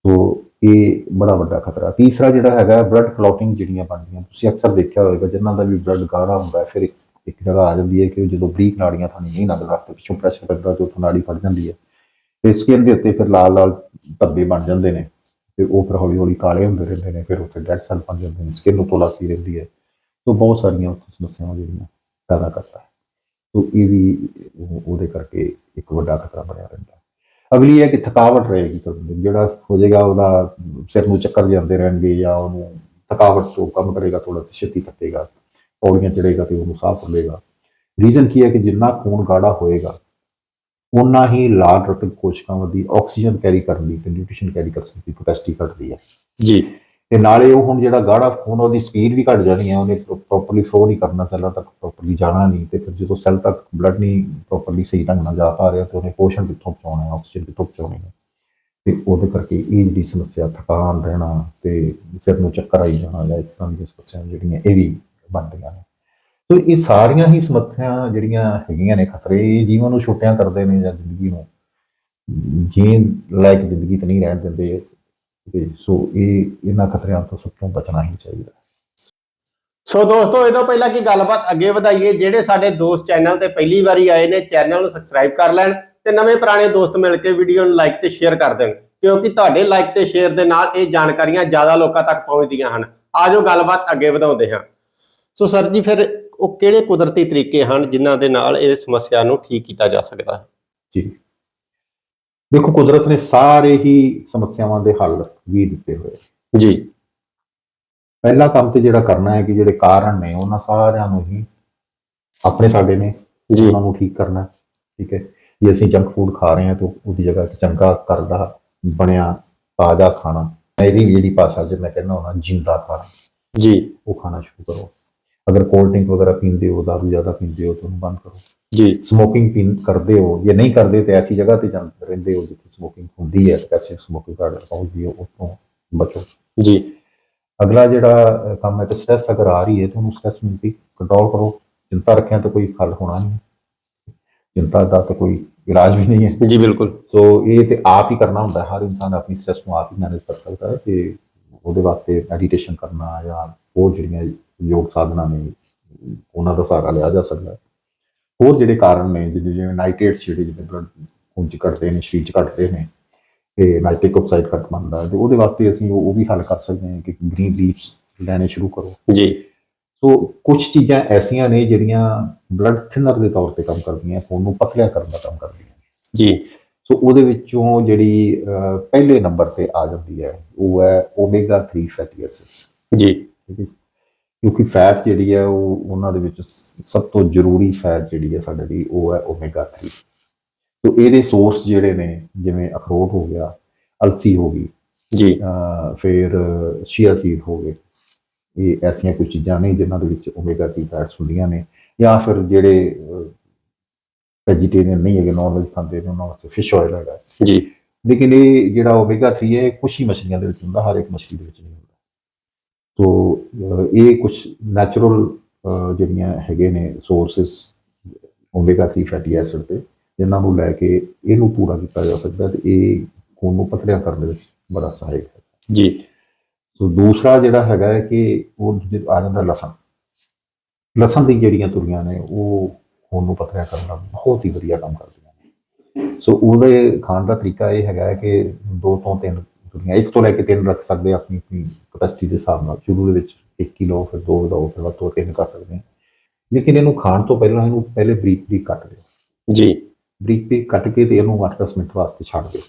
ਸੋ ਇਹ ਬੜਾ ਵੱਡਾ ਖਤਰਾ। ਤੀਸਰਾ ਜਿਹੜਾ ਹੈਗਾ ਬਲੱਡ ਕਲੌਟਿੰਗ ਜਿਹੜੀਆਂ ਬਣਦੀਆਂ ਤੁਸੀਂ ਅਕਸਰ ਦੇਖਿਆ ਹੋਵੇਗਾ ਜਿਨ੍ਹਾਂ ਦਾ ਵੀ ਬਲੱਡ ਗਾੜਾ ਹੁੰਦਾ ਹੈ ਫਿਰ ਇੱਕ ਇੱਕ ਜਗ੍ਹਾ ਆ ਜਾਂਦੀ ਹੈ ਕਿ ਜਦੋਂ ਬਰੀਕ ਨਾੜੀਆਂ ਥਾਣੀ ਨਹੀਂ ਲੱਗਦਾ ਤੇ ਪਿੱਛੋਂ ਪ੍ਰੈਸ਼ਰ ਪੈਂਦਾ ਤੇ ਉੱਥੋਂ ਨਾੜੀ ਫੜ ਜਾਂਦੀ ਹੈ। ਤੇ ਸਕਿਨ ਦੇ ਉੱਤੇ ਫਿਰ ਲਾਲ ਲਾਲ ਧੱਬੇ ਬਣ ਜਾਂਦੇ ਨੇ ਤੇ ਉਹ ਫਿਰ ਹੌਲੀ ਹੌਲੀ ਕਾਲੇ ਹੁੰਦੇ ਰਹਿੰਦੇ ਨੇ, ਫਿਰ ਉੱਥੇ ਡੈਡ ਸੈੱਲ ਬਣ ਜਾਂਦੇ ਨੇ ਸਕਿਨ ਉੱਤੋਂ ਲੱਗਦੀ ਰਹਿੰਦੀ ਹੈ। ਸੋ ਬਹੁਤ ਸਾਰੀਆਂ ਉੱਥੇ ਸਮੱਸਿਆਵਾਂ ਜਿਹੜੀਆਂ ਪੈਦਾ ਕਰਦਾ ਹੈ। ਸੋ ਇਹ ਵੀ ਉਹਦੇ ਕਰਕੇ ਇੱਕ ਵੱਡਾ ਖਤਰਾ ਬਣਿਆ ਰਹਿੰਦਾ ਅਗਲੀ ਹੈ ਕਿ ਥਕਾਵਟ ਰਹੇਗੀ ਤੁਹਾਨੂੰ, ਜਿਹੜਾ ਹੋ ਜਾਏਗਾ ਉਹਦਾ ਸਿਰ ਨੂੰ ਚੱਕਰ ਜਾਂਦੇ ਰਹਿਣਗੇ ਜਾਂ ਉਹਨੂੰ ਥਕਾਵਟ ਤੋਂ ਕੰਮ ਕਰੇਗਾ ਥੋੜਾ ਛੇਤੀ ਥੱਕੇਗਾ, ਪੌੜੀਆਂ ਚੜੇਗਾ ਤੇ ਉਹਨੂੰ ਸਾਹ ਫੁੱਲੇਗਾ। ਰੀਜ਼ਨ ਕੀ ਹੈ ਕਿ ਜਿੰਨਾ ਖੂਨ ਗਾੜਾ ਹੋਏਗਾ ਉਨਾ ਹੀ ਲਾਲ ਰਤਨ ਕੋਸ਼ਿਕਾਵਾਂ ਦੀ ਆਕਸੀਜਨ ਕੈਰੀ ਕਰਨ ਦੀ ਤੇ ਨਿਊਟ੍ਰੀਸ਼ਨ ਕੈਰੀ ਕਰਨ ਦੀ ਕਪੈਸਿਟੀ ਘਟਦੀ ਹੈ ਜੀ। ਤੇ ਨਾਲੇ ਉਹ ਹੁਣ ਜਿਹੜਾ ਗਾੜਾ ਖੂਨ ਉਹਦੀ ਸਪੀਡ ਵੀ ਘਟ ਜਾਣੀ ਹੈ ਉਹਨੇ ਪ੍ਰੋਪਰਲੀ ਫਲੋ ਨਹੀਂ ਕਰਨਾ ਸੈੱਲਾਂ ਤੱਕ ਪ੍ਰੋਪਰਲੀ ਜਾਣਾ ਨਹੀਂ ਤੇ ਫਿਰ ਜਦੋਂ ਸੈੱਲ ਤੱਕ ਬਲੱਡ ਨਹੀਂ ਪ੍ਰੋਪਰਲੀ ਸਹੀ ਢੰਗ ਨਾਲ ਜਾ ਪਾ ਰਿਹਾ ਤੇ ਉਹਨੇ ਪੋਸ਼ਣ ਕਿੱਥੋਂ ਪਹੁੰਚਾਉਣਾ ਹੈ ਆਕਸੀਜਨ ਕਿੱਥੋਂ ਪਹੁੰਚਾਉਣੀ ਹੈ। ਤੇ ਉਹਦੇ ਕਰਕੇ ਇਹ ਜਿਹੜੀ ਸਮੱਸਿਆ ਥਕਾਨ ਰਹਿਣਾ ਤੇ ਸਿਰ ਨੂੰ ਚੱਕਰ ਆਈ ਜਾਣਾ ਜਾਂ ਇਸ ਤਰ੍ਹਾਂ ਦੀਆਂ ਸਮੱਸਿਆਵਾਂ ਜਿਹੜੀਆਂ ਇਹ ਵੀ ਬਣਦੀਆਂ ਨੇ। ਸੋ ਇਹ ਸਾਰੀਆਂ ਹੀ ਸਮੱਸਿਆ ਜਿਹੜੀਆਂ ਹੈਗੀਆਂ ਨੇ ਖਤਰੇ ਜੀਵਨ ਨੂੰ ਛੋਟਿਆਂ ਕਰਦੇ ਨੇ ਜਾਂ ਜ਼ਿੰਦਗੀ ਨੂੰ। ਜੀਣ ਲਾਇਕ ਜ਼ਿੰਦਗੀ ਤਾਂ ਨਹੀਂ ਰਹਿਣ ਦਿੰਦੇ ਸੋ ਇਹ ਇਹਨਾਂ ਖਤਰਿਆਂ ਤੋਂ ਸਭ ਤੋਂ ਬਚਣਾ ਹੀ ਚਾਹੀਦਾ। ਸੋ ਦੋਸਤੋ, ਇਹ ਤੋਂ ਪਹਿਲਾਂ ਕਿ ਗੱਲਬਾਤ ਅੱਗੇ ਵਧਾਈਏ, ਜਿਹੜੇ ਸਾਡੇ ਦੋਸਤ ਚੈਨਲ ਤੇ ਪਹਿਲੀ ਵਾਰੀ ਆਏ ਨੇ, ਚੈਨਲ ਨੂੰ ਸਬਸਕ੍ਰਾਈਬ ਕਰ ਲੈਣ ਤੇ ਨਵੇਂ ਪੁਰਾਣੇ ਦੋਸਤ ਮਿਲ ਕੇ ਵੀਡੀਓ ਨੂੰ ਲਾਈਕ ਤੇ ਸ਼ੇਅਰ ਕਰ ਦੇਣ, ਕਿਉਂਕਿ ਤੁਹਾਡੇ ਲਾਈਕ ਤੇ ਸ਼ੇਅਰ ਦੇ ਨਾਲ ਇਹ ਜਾਣਕਾਰੀਆਂ ਜ਼ਿਆਦਾ ਲੋਕਾਂ ਤੱਕ ਪਹੁੰਚਦੀਆਂ ਹਨ। ਆਜੋ ਗੱਲਬਾਤ ਅੱਗੇ ਵਧਾਉਂਦੇ ਹਾਂ। ਸੋ ਸਰ ਜੀ, ਫਿਰ ਉਹ ਕਿਹੜੇ ਕੁਦਰਤੀ ਤਰੀਕੇ ਹਨ ਜਿਨ੍ਹਾਂ ਦੇ ਨਾਲ ਇਹ ਸਮੱਸਿਆ ਨੂੰ ਠੀਕ ਕੀਤਾ ਜਾ ਸਕਦਾ ਹੈ? ਜੀ। ਦੇਖੋ ਕੁਦਰਤ ਨੇ ਸਾਰੇ ਹੀ ਸਮੱਸਿਆਵਾਂ ਦੇ ਹੱਲ ਵੀ ਦਿੱਤੇ ਹੋਏ ਜੀ। ਪਹਿਲਾ ਕੰਮ ਤੇ ਜਿਹੜਾ ਕਰਨਾ ਹੈ ਕਿ ਜਿਹੜੇ ਕਾਰਨ ਨੇ ਉਹਨਾਂ ਸਾਰਿਆਂ ਨੂੰ ਹੀ ਆਪਣੇ ਸਾਡੇ ਨੇ ਜੀ। ਉਹਨਾਂ ਨੂੰ ਠੀਕ ਕਰਨਾ। ਠੀਕ ਹੈ? ਜੇ ਅਸੀਂ ਜੰਕ ਫੂਡ ਖਾ ਰਹੇ ਹਾਂ ਤਾਂ ਉਹਦੀ ਜਗ੍ਹਾ ਤੇ ਚੰਗਾ ਘਰ ਦਾ ਬਣਿਆ ਤਾਜ਼ਾ ਖਾਣਾ ਮੇਰੀ ਜਿਹੜੀ ਭਾਸ਼ਾ 'ਚ ਮੈਂ ਕਹਿੰਦਾ ਹਾਂ ਜਿੰਦਾ ਖਾਣਾ ਜੀ। ਉਹ ਖਾਣਾ ਸ਼ੁਰੂ ਕਰੋ। ਅਗਰ ਕੋਲਡ ਡਰਿੰਕ ਵਗੈਰਾ ਪੀਂਦੇ ਹੋ ਦਾਰੂ ਜ਼ਿਆਦਾ ਪੀਂਦੇ ਹੋ ਤਾਂ ਉਹਨੂੰ ਬੰਦ ਕਰੋ। ਜੀ। ਸਮੋਕਿੰਗ ਪੀਂ ਕਰਦੇ ਹੋ ਜੇ ਨਹੀਂ ਕਰਦੇ ਤੇ ਐਸੀ ਜਗ੍ਹਾ ਤੇ ਜਾਂਦੇ ਰਹਿੰਦੇ ਹੋ ਜਿੱਥੇ ਸਮੋਕਿੰਗ ਹੁੰਦੀ ਹੈ ਪੈਸਿਵ ਸਮੋਕਿੰਗ ਕਰ ਪਹੁੰਚਦੀ ਹੋ ਉਤੋਂ ਬਚੋ। ਜੀ। ਅਗਲਾ ਜਿਹੜਾ ਕੰਮ ਹੈ ਕਿ ਸਟ੍ਰੈਸ ਅਗਰ ਆ ਰਹੀ ਹੈ ਤਾਂ ਉਹਨੂੰ ਸਟ੍ਰੈਸ ਨੂੰ ਵੀ ਕੰਟਰੋਲ ਕਰੋ। ਚਿੰਤਾ ਰੱਖਿਆ ਤਾਂ ਕੋਈ ਹੱਲ ਹੋਣਾ ਨਹੀਂ। ਚਿੰਤਾ ਦਾ ਤਾਂ ਕੋਈ ਇਲਾਜ ਵੀ ਨਹੀਂ ਹੈ। ਜੀ ਬਿਲਕੁਲ। ਸੋ ਇਹ ਤੇ ਆਪ ਹੀ ਕਰਨਾ ਹੁੰਦਾ ਹਰ ਇਨਸਾਨ ਆਪਣੀ ਸਟ੍ਰੈਸ ਨੂੰ ਆਪ ਹੀ ਮੈਨੇਜ ਕਰ ਸਕਦਾ ਹੈ ਤੇ ਉਹਦੇ ਵਾਸਤੇ ਮੈਡੀਟੇਸ਼ਨ ਕਰਨਾ ਜਾਂ ਹੋਰ ਜਿਹੜੀਆਂ ਯੋਗ ਸਾਧਨਾ ਨੇ ਉਹਨਾਂ ਦਾ ਸਹਾਰਾ ਲਿਆ ਜਾ ਸਕਦਾ ਹੈ। ਹੋਰ ਜਿਹੜੇ ਕਾਰਨ ਨੇ ਜਿਵੇਂ ਜਿਵੇਂ ਨਾਈਟ੍ਰੇਟਸ ਜਿਹੜੇ ਜਿਵੇਂ ਬਲੱਡ ਖੂਨ ਚ ਘਟਦੇ ਨੇ ਸਰੀਰ ਚ ਘਟਦੇ ਨੇ ਤੇ ਨਾਈਟ੍ਰਿਕ ਆਕਸਾਈਡ ਘੱਟ ਬਣਦਾ ਤੇ ਉਹਦੇ ਵਾਸਤੇ ਅਸੀਂ ਉਹ ਵੀ ਹੱਲ ਕਰ ਸਕਦੇ ਹਾਂ ਕਿ ਗ੍ਰੀਨ ਲੀਵਸ ਲੈਣੇ ਸ਼ੁਰੂ ਕਰੋ। ਜੀ। ਸੋ ਕੁਝ ਚੀਜ਼ਾਂ ਐਸੀਆਂ ਨੇ ਜਿਹੜੀਆਂ ਬਲੱਡ ਥਿਨਰ ਦੇ ਤੌਰ ਤੇ ਕੰਮ ਕਰਦੀਆਂ ਖੂਨ ਨੂੰ ਪਤਲਾ ਕਰਨ ਦਾ ਕੰਮ ਕਰਦੀਆਂ। ਜੀ। ਸੋ ਉਹਦੇ ਵਿੱਚੋਂ ਜਿਹੜੀ ਪਹਿਲੇ ਨੰਬਰ ਤੇ ਆ ਜਾਂਦੀ ਹੈ ਉਹ ਹੈ ਓਮੇਗਾ 3 ਫੈਟੀ ਐਸਿਡਸ ਜੀ। ਠੀਕ ਹੈ ਕਿਉਂਕਿ ਫੈਟ ਜਿਹੜੀ ਹੈ ਉਹ ਉਹਨਾਂ ਦੇ ਵਿੱਚ ਸਭ ਤੋਂ ਜ਼ਰੂਰੀ ਫੈਟ ਜਿਹੜੀ ਹੈ ਸਾਡੇ ਲਈ ਉਹ ਹੈ ਓਮੇਗਾ 3 ਸੋ ਇਹਦੇ ਸੋਰਸ ਜਿਹੜੇ ਨੇ ਜਿਵੇਂ ਅਖਰੋਟ ਹੋ ਗਿਆ ਅਲਸੀ ਹੋ ਗਈ ਜੀ। ਫਿਰ ਸ਼ੀਆ ਸੀਡ ਹੋ ਗਏ ਇਹ ਐਸੀਆਂ ਕੁਝ ਚੀਜ਼ਾਂ ਨੇ ਜਿਨ੍ਹਾਂ ਦੇ ਵਿੱਚ ਓਮੇਗਾ 3 ਫੈਟਸ ਹੁੰਦੀਆਂ ਨੇ। ਜਾਂ ਫਿਰ ਜਿਹੜੇ ਵੈਜੀਟੇਰੀਅਨ ਨਹੀਂ ਹੈਗੇ ਨਾਨ ਵੈਜ ਖਾਂਦੇ ਨੇ ਉਹਨਾਂ ਵਾਸਤੇ ਫਿਸ਼ ਆਇਲ ਹੈਗਾ। ਜੀ। ਲੇਕਿਨ ਇਹ ਜਿਹੜਾ ਓਮੇਗਾ 3 ਹੈ ਕੁਛ ਹੀ ਮਛਲੀਆਂ ਦੇ ਵਿੱਚ ਹੁੰਦਾ ਹਰ ਇੱਕ ਮਛਲੀ ਦੇ ਵਿੱਚ ਨਹੀਂ ਅਹ, ਇਹ ਕੁਝ ਨੈਚੁਰਲ ਜਿਹੜੀਆਂ ਹੈਗੇ ਨੇ ਸੋਰਸਸ ਓਮੇਗਾ 3 ਫੈਟੀ ਐਸਿਡ ਤੇ ਜਿਨ੍ਹਾਂ ਨੂੰ ਲੈ ਕੇ ਇਹਨੂੰ ਪੂਰਾ ਕੀਤਾ ਜਾ ਸਕਦਾ ਤੇ ਇਹ ਖੂਨ ਨੂੰ ਪਤਲਿਆ ਕਰਨ ਦੇ ਵਿੱਚ ਬੜਾ ਸਹਾਇਕ ਹੈ। ਜੀ। ਸੋ ਦੂਸਰਾ ਜਿਹੜਾ ਹੈਗਾ ਹੈ ਕਿ ਉਹ ਆ ਜਾਂਦਾ ਲਸਣ। ਲਸਣ ਦੀ ਜਿਹੜੀਆਂ ਤੁਰੀਆਂ ਨੇ ਉਹ ਖੂਨ ਨੂੰ ਪਤਲਿਆ ਕਰਨ ਦਾ ਬਹੁਤ ਹੀ ਵਧੀਆ ਕੰਮ ਕਰਦੀਆਂ ਨੇ। ਸੋ ਉਹਦੇ ਖਾਣ ਦਾ ਤਰੀਕਾ ਇਹ ਹੈਗਾ ਕਿ ਦੋ ਤੋਂ ਤਿੰਨ ਤੁਰੀਆਂ ਇੱਕ ਤੋਂ ਲੈ ਕੇ ਤਿੰਨ ਰੱਖ ਸਕਦੇ ਆ ਆਪਣੀ ਆਪਣੀ ਕਪੈਸਿਟੀ ਦੇ ਹਿਸਾਬ ਨਾਲ। ਸ਼ੁਰੂ ਦੇ ਵਿੱਚ 1 ਕਿਲੋ ਫਿਰ 2 ਦੋ ਫਿਰ ਵੱਧ ਤੋਂ ਤਿੰਨ ਕਰ ਸਕਦੇ ਆ। ਲੇਕਿਨ ਇਹਨੂੰ ਖਾਣ ਤੋਂ ਪਹਿਲਾਂ ਇਹਨੂੰ ਪਹਿਲੇ ਬਰੀਕ ਬਰੀਕ ਕੱਟ ਦਿਓ। ਜੀ। ਬਰੀਕ ਬਰੀਕ ਕੱਟ ਕੇ ਤੇ ਇਹਨੂੰ 8-10 ਮਿੰਟ ਵਾਸਤੇ ਛੱਡ ਦਿਓ।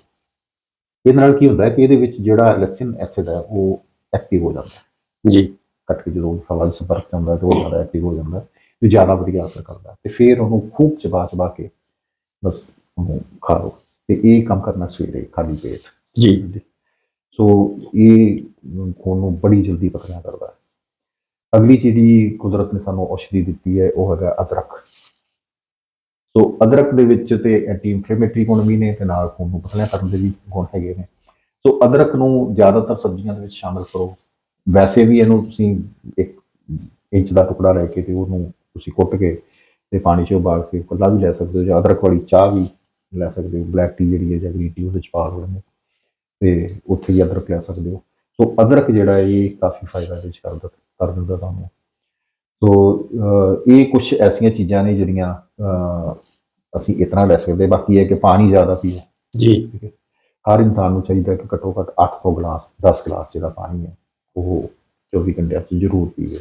ਇਹਦੇ ਨਾਲ ਕੀ ਹੁੰਦਾ ਹੈ ਕਿ ਇਹਦੇ ਵਿੱਚ ਜਿਹੜਾ ਲੈਸਿਨ ਐਸਿਡ ਹੈ ਉਹ ਐਕਟਿਵ ਹੋ ਜਾਂਦਾ ਜੀ। ਕੱਟ ਕੇ ਜਦੋਂ ਹਵਾ ਦੇ ਸੰਪਰਕ 'ਚ ਆਉਂਦਾ ਤੇ ਉਹ ਜ਼ਿਆਦਾ ਐਕਟਿਵ ਹੋ ਜਾਂਦਾ ਤੇ ਜ਼ਿਆਦਾ ਵਧੀਆ ਅਸਰ ਕਰਦਾ ਤੇ ਫਿਰ ਉਹਨੂੰ ਖੂਬ ਚਬਾ ਚਬਾ ਕੇ ਬਸ ਉਹਨੂੰ ਖਾ ਲਓ ਤੇ ਇਹ ਕੰਮ ਕਰਨਾ ਸਵੇਰੇ ਖਾਲੀ ਪੇਟ। ਜੀ। ਸੋ ਇਹ ਖੂਨ ਨੂੰ ਬੜੀ ਜਲਦੀ ਪਤਲਾ ਕਰਦਾ ਹੈ। ਅਗਲੀ ਜਿਹੜੀ ਕੁਦਰਤ ਨੇ ਸਾਨੂੰ ਔਸ਼ਧੀ ਦਿੱਤੀ ਹੈ, ਉਹ ਹੈਗਾ ਅਦਰਕ। ਸੋ ਅਦਰਕ ਦੇ ਵਿੱਚ ਤੇ ਐਂਟੀ ਇਨਫਲੇਮੇਟਰੀ ਗੁਣ ਵੀ ਨੇ ਤੇ ਨਾਲ ਖੂਨ ਨੂੰ ਪਤਲਾ ਕਰਨ ਦੇ ਵੀ ਗੁਣ ਹੈਗੇ ਨੇ। ਸੋ ਅਦਰਕ ਨੂੰ ਜ਼ਿਆਦਾਤਰ ਸਬਜ਼ੀਆਂ ਦੇ ਵਿੱਚ ਸ਼ਾਮਿਲ ਕਰੋ। ਵੈਸੇ ਵੀ ਇਹਨੂੰ ਤੁਸੀਂ ਇੱਕ ਇੰਚ ਦਾ ਟੁਕੜਾ ਲੈ ਕੇ ਤੇ ਉਹਨੂੰ ਤੁਸੀਂ ਕੁੱਟ ਕੇ ਤੇ ਪਾਣੀ 'ਚ ਉਬਾਲ ਕੇ ਕੱਲਾ ਵੀ ਲੈ ਸਕਦੇ ਹੋ ਜਾਂ ਅਦਰਕ ਵਾਲੀ ਚਾਹ ਵੀ ਲੈ ਸਕਦੇ ਹੋ। ਬਲੈਕ ਟੀ ਜਿਹੜੀ ਹੈ ਜਾਂ ਗ੍ਰੀਨ ਟੀ ਉਹਦੇ 'ਚ ਪਾ ਲਓ ਇਹਨੂੰ। ਤੇ ਉੱਥੇ ਹੀ ਅਦਰਕ ਲੈ ਸਕਦੇ ਹੋ। ਸੋ ਅਦਰਕ ਜਿਹੜਾ ਹੈ ਇਹ ਕਾਫੀ ਫਾਇਦਾ ਦੇ ਕਰਦਾ ਕਰ ਦਿੰਦਾ ਤੁਹਾਨੂੰ। ਸੋ ਇਹ ਕੁਝ ਐਸੀਆਂ ਚੀਜ਼ਾਂ ਨੇ ਜਿਹੜੀਆਂ ਅਸੀਂ ਇਤਨਾ ਲੈ ਸਕਦੇ ਬਾਕੀ ਇਹ ਕਿ ਪਾਣੀ ਜ਼ਿਆਦਾ ਪੀਓ। ਜੀ। ਹਰ ਇਨਸਾਨ ਨੂੰ ਚਾਹੀਦਾ ਕਿ ਘੱਟੋ ਘੱਟ 800 ਗਲਾਸ 10 ਗਲਾਸ ਜਿਹੜਾ ਪਾਣੀ ਹੈ ਉਹ 24 ਘੰਟਿਆਂ 'ਚ ਜ਼ਰੂਰ ਪੀਵੇ।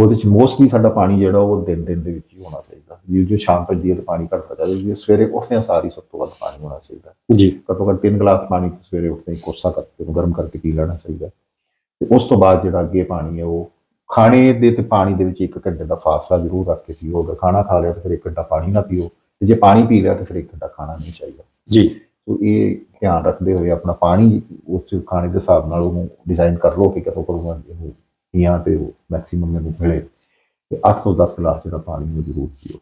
ਉਹਦੇ 'ਚ ਮੋਸਟਲੀ ਸਾਡਾ ਪਾਣੀ ਜਿਹੜਾ ਉਹ ਦਿਨ ਦਿਨ ਦੇ ਵਿੱਚ ਹੀ ਹੋਣਾ ਚਾਹੀਦਾ। ਜੇ ਜੋ ਸ਼ਾਮ ਤੱਕ ਦੀ ਪਾਣੀ ਘੱਟਦਾ ਜਾਵੇ ਜੇ ਸਵੇਰੇ ਉੱਠਦਿਆਂ ਸਾਰੀ ਸਭ ਤੋਂ ਵੱਧ ਪਾਣੀ ਹੋਣਾ ਚਾਹੀਦਾ। ਜੀ। ਘੱਟੋ ਘੱਟ 3 ਗਲਾਸ ਪਾਣੀ ਸਵੇਰੇ ਉੱਠਦੇ ਹੀ ਕੋਸਾ ਕਰਕੇ ਉਹਨੂੰ ਗਰਮ ਕਰਕੇ ਪੀ ਲੈਣਾ ਚਾਹੀਦਾ। ਤੇ ਉਸ ਤੋਂ ਬਾਅਦ ਜਿਹੜਾ ਅੱਗੇ ਪਾਣੀ ਹੈ ਉਹ ਖਾਣੇ ਦੇ ਤੇ ਪਾਣੀ ਦੇ ਵਿੱਚ ਇੱਕ ਘੰਟੇ ਦਾ ਫਾਸਲਾ ਜ਼ਰੂਰ ਰੱਖ ਕੇ ਪੀਓ। ਅਗਰ ਖਾਣਾ ਖਾ ਲਿਆ ਤਾਂ ਫਿਰ ਇੱਕ ਘੰਟਾ ਪਾਣੀ ਨਾ ਪੀਓ। ਤੇ ਜੇ ਪਾਣੀ ਪੀ ਲਿਆ ਤਾਂ ਫਿਰ ਇੱਕ ਘੰਟਾ ਖਾਣਾ ਨਹੀਂ ਚਾਹੀਦਾ। ਜੀ। ਸੋ ਇਹ ਧਿਆਨ ਰੱਖਦੇ ਹੋਏ ਆਪਣਾ ਪਾਣੀ ਉਸ ਖਾਣੇ ਦੇ ਹਿਸਾਬ ਨਾਲ ਉਹਨੂੰ ਡਿਜ਼ਾਈਨ ਕਰ ਲਓ ਕਿ ਕਦੋਂ ਕਦੋਂ ਉਹ ਪੀਆਂ ਤੇ ਮੈਕਸਿਮਮ ਮੈਨੂੰ ਮਿਲੇ ਤੇ 8 ਤੋਂ 10 ਗਲਾਸ ਜਿਹੜਾ ਪਾਣੀ ਨੂੰ ਜ਼ਰੂਰ ਪੀਓ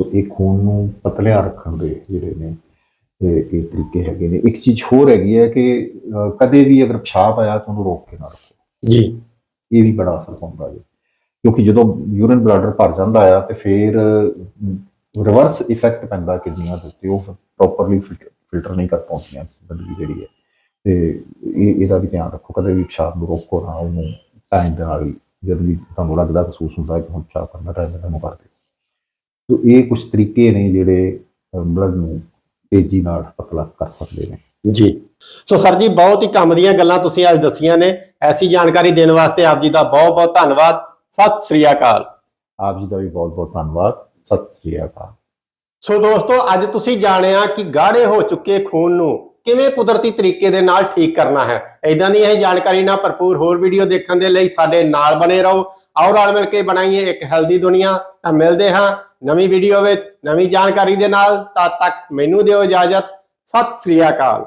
ਸੋ ਇਹ ਖੂਨ ਨੂੰ ਪਤਲਿਆ ਰੱਖਣ ਦੇ ਜਿਹੜੇ ਨੇ ਇਹ ਇਹ ਤਰੀਕੇ ਹੈਗੇ ਨੇ। ਇੱਕ ਚੀਜ਼ ਹੋਰ ਹੈਗੀ ਹੈ ਕਿ ਕਦੇ ਵੀ ਅਗਰ ਪਿਸ਼ਾਬ ਆਇਆ ਤਾਂ ਉਹਨੂੰ ਰੋਕ ਕੇ ਨਾ ਰੱਖੋ। ਜੀ। ਇਹ ਵੀ ਬੜਾ ਅਸਰ ਪਾਉਂਦਾ ਜੀ। ਕਿਉਂਕਿ ਜਦੋਂ ਯੂਰਿਨ ਬਲੈਡਰ ਭਰ ਜਾਂਦਾ ਆ ਤੇ ਫਿਰ ਰਿਵਰਸ ਇਫੈਕਟ ਪੈਂਦਾ ਕਿਡਨੀਆਂ ਦੇ ਉੱਤੇ ਉਹ ਪ੍ਰੋਪਰਲੀ ਫਿਲਟਰ ਨਹੀਂ ਕਰ ਪਾਉਂਦੀਆਂ ਗੰਦਗੀ ਜਿਹੜੀ ਹੈ। ਤੇ ਇਹ ਇਹਦਾ ਵੀ ਧਿਆਨ ਰੱਖੋ ਕਦੇ ਵੀ ਪਿਸ਼ਾਬ ਨੂੰ ਰੋਕੋ ਨਾ ਉਹਨੂੰ ਟਾਈਮ ਦੇ ਨਾਲ ਜਦ ਵੀ ਤੁਹਾਨੂੰ ਲੱਗਦਾ ਮਹਿਸੂਸ ਹੁੰਦਾ ਕਿ ਹੁਣ ਪਿਸ਼ਾਬ ਕਰਨਾ ਟਾਈਮ ਨਾਲ ਕਰ ਦਿਓ ਸੋ ਇਹ ਕੁਝ ਤਰੀਕੇ ਨੇ ਜਿਹੜੇ ਬਲੱਡ ਨੂੰ ਤੇਜ਼ੀ ਨਾਲ ਪਤਲਾ ਕਰ ਸਕਦੇ ਨੇ। ਜੀ। ਸੋ ਸਰ ਜੀ ਬਹੁਤ ਹੀ ਕੰਮ ਦੀਆਂ ਗੱਲਾਂ ਤੁਸੀਂ ਅੱਜ ਦੱਸੀਆਂ ਨੇ। ਐਸੀ ਜਾਣਕਾਰੀ ਦੇਣ ਵਾਸਤੇ ਆਪ ਜੀ ਦਾ ਬਹੁਤ ਬਹੁਤ ਧੰਨਵਾਦ। ਸਤਿ ਸ੍ਰੀ ਅਕਾਲ। ਆਪ ਜੀ ਦਾ ਵੀ ਬਹੁਤ ਬਹੁਤ ਧੰਨਵਾਦ। ਸਤਿ ਸ੍ਰੀ ਅਕਾਲ। ਸੋ ਦੋਸਤੋ ਅੱਜ ਤੁਸੀਂ ਜਾਣਿਆ ਕਿ ਗਾੜੇ ਹੋ ਚੁੱਕੇ ਖੂਨ ਨੂੰ। ਕਿਵੇਂ ਕੁਦਰਤੀ ਤਰੀਕੇ ਦੇ ਨਾਲ ਠੀਕ ਕਰਨਾ ਹੈ? ਇਦਾਂ ਦੀ ਇਹ ਜਾਣਕਾਰੀ ਨਾਲ ਭਰਪੂਰ ਹੋਰ ਵੀਡੀਓ ਦੇਖਣ ਦੇ ਲਈ ਸਾਡੇ ਨਾਲ ਬਣੇ ਰਹੋ। ਆਓ ਰਲ ਮਿਲ ਕੇ ਬਣਾਈਏ ਇੱਕ ਹੈਲਦੀ ਦੁਨੀਆ। ਤਾਂ ਮਿਲਦੇ ਹਾਂ ਨਵੀਂ ਵੀਡੀਓ ਵਿੱਚ। ਨਵੀਂ ਜਾਣਕਾਰੀ ਦੇ ਨਾਲ। ਤਦ ਤੱਕ ਮੈਨੂੰ ਦਿਓ ਇਜਾਜ਼ਤ। ਸਤਿ ਸ੍ਰੀ ਅਕਾਲ।